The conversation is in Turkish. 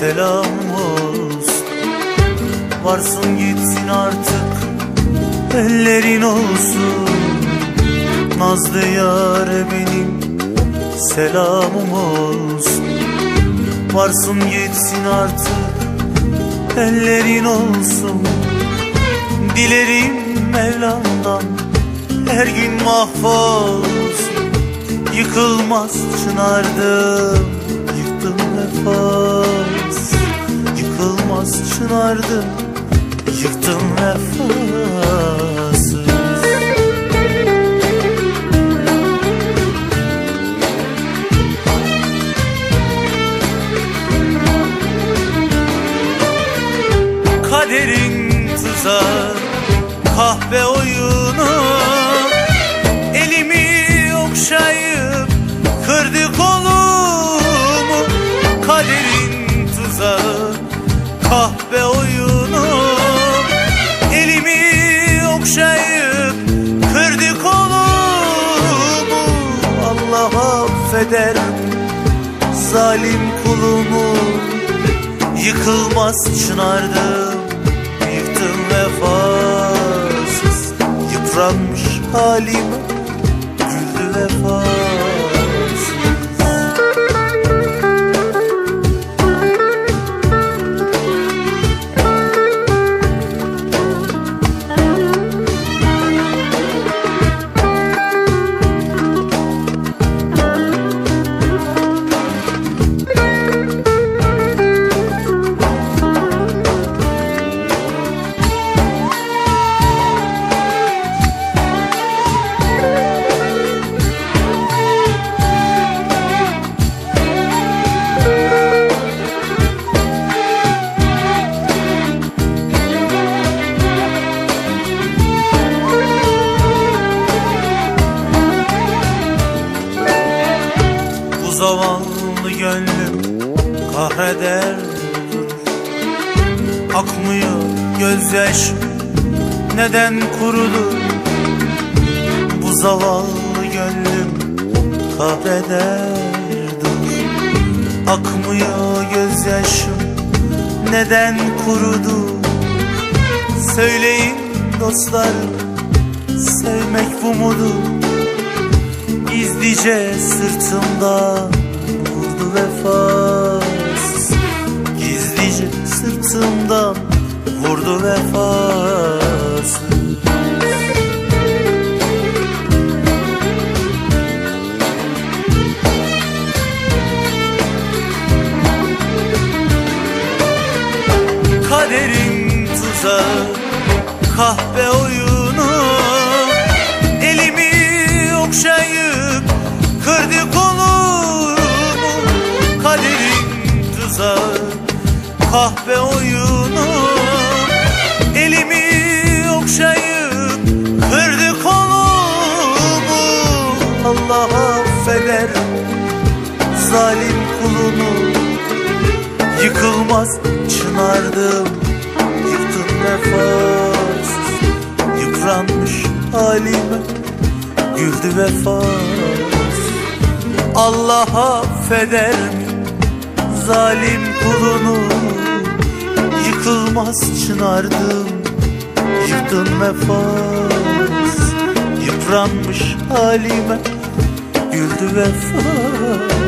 selam olsun. Varsın gitsin artık ellerin olsun. Nazlı yâre benim selamım olsun. Varsın gitsin artık ellerin olsun. Dilerim Mevlam'dan her gün mahvolsun. Yıkılmaz çınardım yıktım vefat Yıkılmaz çınardım yıktım vefasız Kaderin tuzağı kahve oyunu. Elimi okşayıp affeder zalim kulumu Yıkılmaz çınardım. Yıktım vefasız Yıpranmış halime zavallı gönlüm kahreder. Akmıyor gözyaşım neden kurudu Bu zavallı gönlüm kahreder. Akmıyor gözyaşım neden kurudu? Söyleyin dostlarım sevmek bu mudur Gizlice sırtımda vefasız. Gizlice sırtımdan vurdu vefasız. Kaderin tuzağı kahve oyunu. Elimi okşayıp kırdı kolumu kahve oyunu. Elimi okşayıp kırdı kolumu. Allah affeder zalim kulunu. Yıkılmaz çınardım Yıktın vefasız. Yıpranmış halime Güldü vefasız. Allah affeder mi Zalim kulunu Yıkılmaz çınardım. Yıktın vefasız Yıpranmış halime Güldü vefasız